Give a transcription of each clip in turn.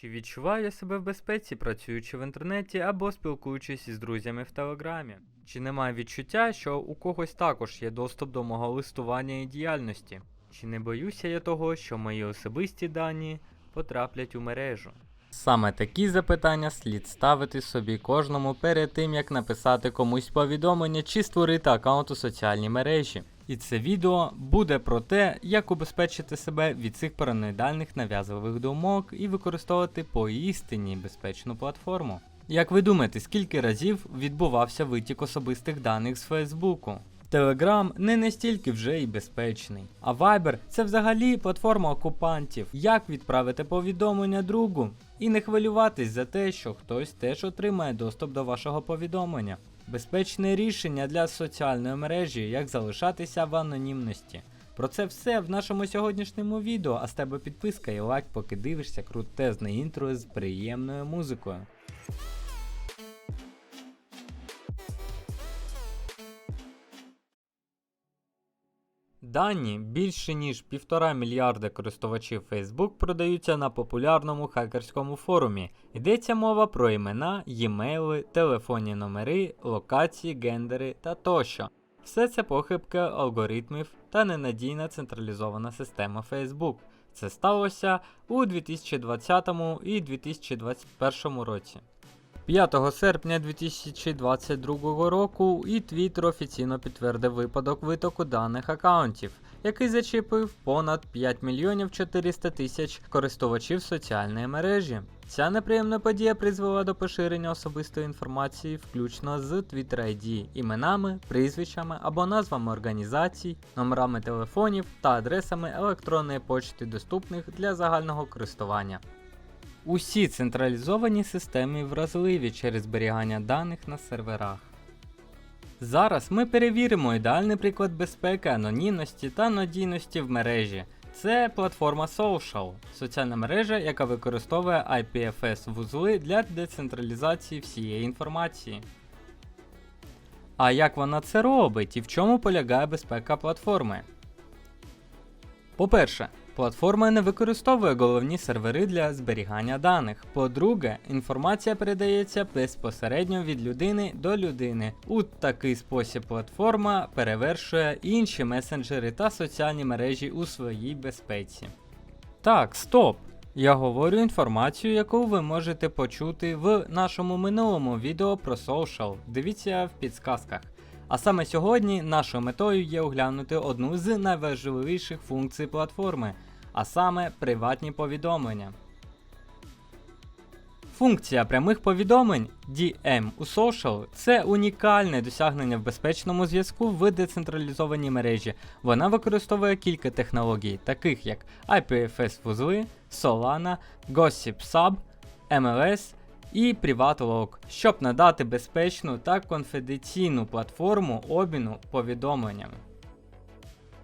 Чи відчуваю я себе в безпеці, працюючи в інтернеті або спілкуючись із друзями в Телеграмі? Чи немає відчуття, що у когось також є доступ до мого листування і діяльності? Чи не боюся я того, що мої особисті дані потраплять у мережу? Саме такі запитання слід ставити собі кожному перед тим, як написати комусь повідомлення чи створити аккаунт у соціальній мережі. І це відео буде про те, як убезпечити себе від цих параноїдальних нав'язливих думок і використовувати поістині безпечну платформу. Як ви думаєте, скільки разів відбувався витік особистих даних з Фейсбуку? Telegram не настільки вже і безпечний. А Viber це взагалі платформа окупантів. Як відправити повідомлення другу? І не хвилюватись за те, що хтось теж отримає доступ до вашого повідомлення. Безпечне рішення для соціальної мережі, як залишатися в анонімності. Про це все в нашому сьогоднішньому відео, а з тебе підписка і лайк, поки дивишся крутезне інтро з приємною музикою. Дані більше ніж півтора мільярда користувачів Facebook продаються на популярному хакерському форумі. Йдеться мова про імена, e-мейли, телефонні номери, локації, гендери та тощо. Все це похибки алгоритмів та ненадійна централізована система Facebook. Це сталося у 2020 і 2021 році. 5 серпня 2022 року і Twitter офіційно підтвердив випадок витоку даних аккаунтів, який зачепив понад 5 мільйонів 400 тисяч користувачів соціальної мережі. Ця неприємна подія призвела до поширення особистої інформації, включно з Twitter ID, іменами, прізвищами або назвами організацій, номерами телефонів та адресами електронної почти, доступних для загального користування. Усі централізовані системи вразливі через зберігання даних на серверах. Зараз ми перевіримо ідеальний приклад безпеки, анонімності та надійності в мережі. Це платформа Social, соціальна мережа, яка використовує IPFS вузли для децентралізації всієї інформації. А як вона це робить і в чому полягає безпека платформи? По-перше, Платформа не використовує головні сервери для зберігання даних. По-друге, інформація передається безпосередньо від людини до людини. У такий спосіб платформа перевершує інші месенджери та соціальні мережі у своїй безпеці. Так, стоп! Я говорю інформацію, яку ви можете почути в нашому минулому відео про social. Дивіться в підсказках. А саме сьогодні нашою метою є оглянути одну з найважливіших функцій платформи, а саме приватні повідомлення. Функція прямих повідомлень DM у Social це унікальне досягнення в безпечному зв'язку в децентралізованій мережі. Вона використовує кілька технологій, таких як IPFS вузли, Solana, Gossip Sub, MLS і PrivatLog, щоб надати безпечну та конфіденційну платформу обміну повідомленнями.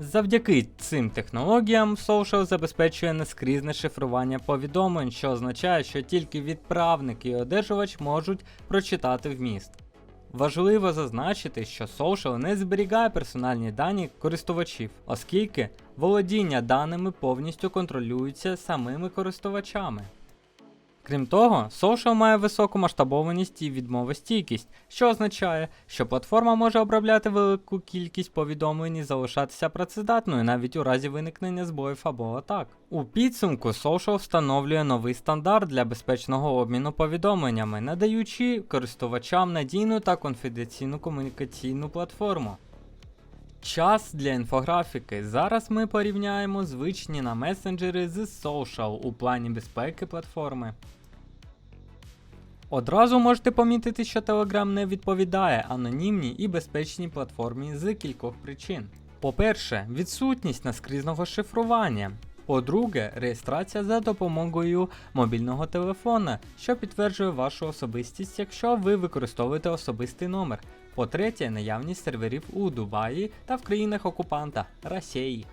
Завдяки цим технологіям Social забезпечує нескрізне шифрування повідомлень, що означає, що тільки відправник і одержувач можуть прочитати вміст. Важливо зазначити, що Social не зберігає персональні дані користувачів, оскільки володіння даними повністю контролюється самими користувачами. Крім того, Social має високу масштабованість і відмовостійкість, що означає, що платформа може обробляти велику кількість повідомлень і залишатися працездатною навіть у разі виникнення збоїв або атак. У підсумку Social встановлює новий стандарт для безпечного обміну повідомленнями, надаючи користувачам надійну та конфіденційну комунікаційну платформу. Час для інфографіки. Зараз ми порівняємо звичні на месенджери з Social у плані безпеки платформи. Одразу можете помітити, що Telegram не відповідає анонімній і безпечній платформі з кількох причин. По-перше, відсутність наскрізного шифрування. По-друге, реєстрація за допомогою мобільного телефона, що підтверджує вашу особистість, якщо ви використовуєте особистий номер. По-третє, наявність серверів у Дубаї та в країнах окупанта Росії.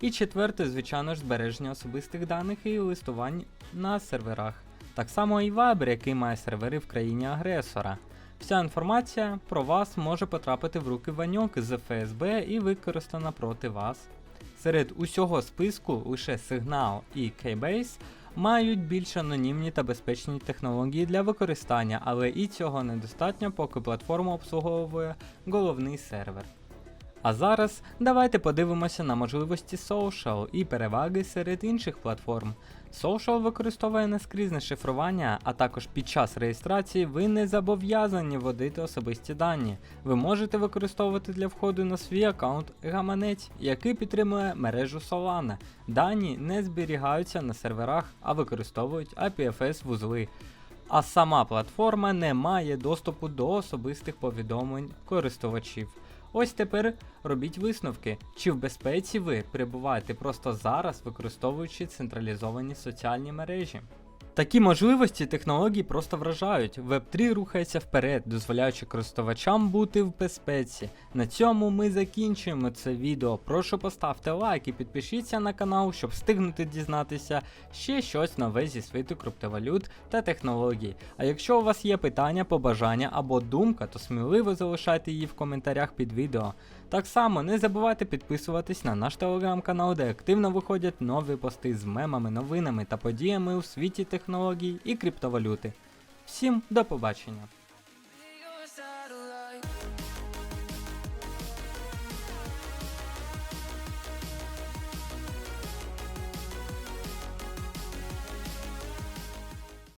І четверте, звичайно ж, збереження особистих даних і листувань на серверах. Так само і Viber, який має сервери в країні агресора. Вся інформація про вас може потрапити в руки ваньок з ФСБ і використана проти вас. Серед усього списку лише Signal і Keybase мають більш анонімні та безпечні технології для використання, але і цього недостатньо, поки платформа обслуговує головний сервер. А зараз давайте подивимося на можливості Social і переваги серед інших платформ. Social використовує наскрізне шифрування, а також під час реєстрації ви не зобов'язані вводити особисті дані. Ви можете використовувати для входу на свій аккаунт гаманець, який підтримує мережу Solana. Дані не зберігаються на серверах, а використовують IPFS вузли. А сама платформа не має доступу до особистих повідомлень користувачів. Ось тепер робіть висновки, чи в безпеці ви перебуваєте просто зараз, використовуючи централізовані соціальні мережі. Такі можливості технологій просто вражають. Web3 рухається вперед, дозволяючи користувачам бути в безпеці. На цьому ми закінчуємо це відео. Прошу поставте лайк і підпишіться на канал, щоб встигнути дізнатися ще щось нове зі світу криптовалют та технологій. А якщо у вас є питання, побажання або думка, то сміливо залишайте її в коментарях під відео. Так само не забувайте підписуватись на наш телеграм-канал, де активно виходять нові пости з мемами, новинами та подіями у світі технологій і криптовалюти. Всім до побачення!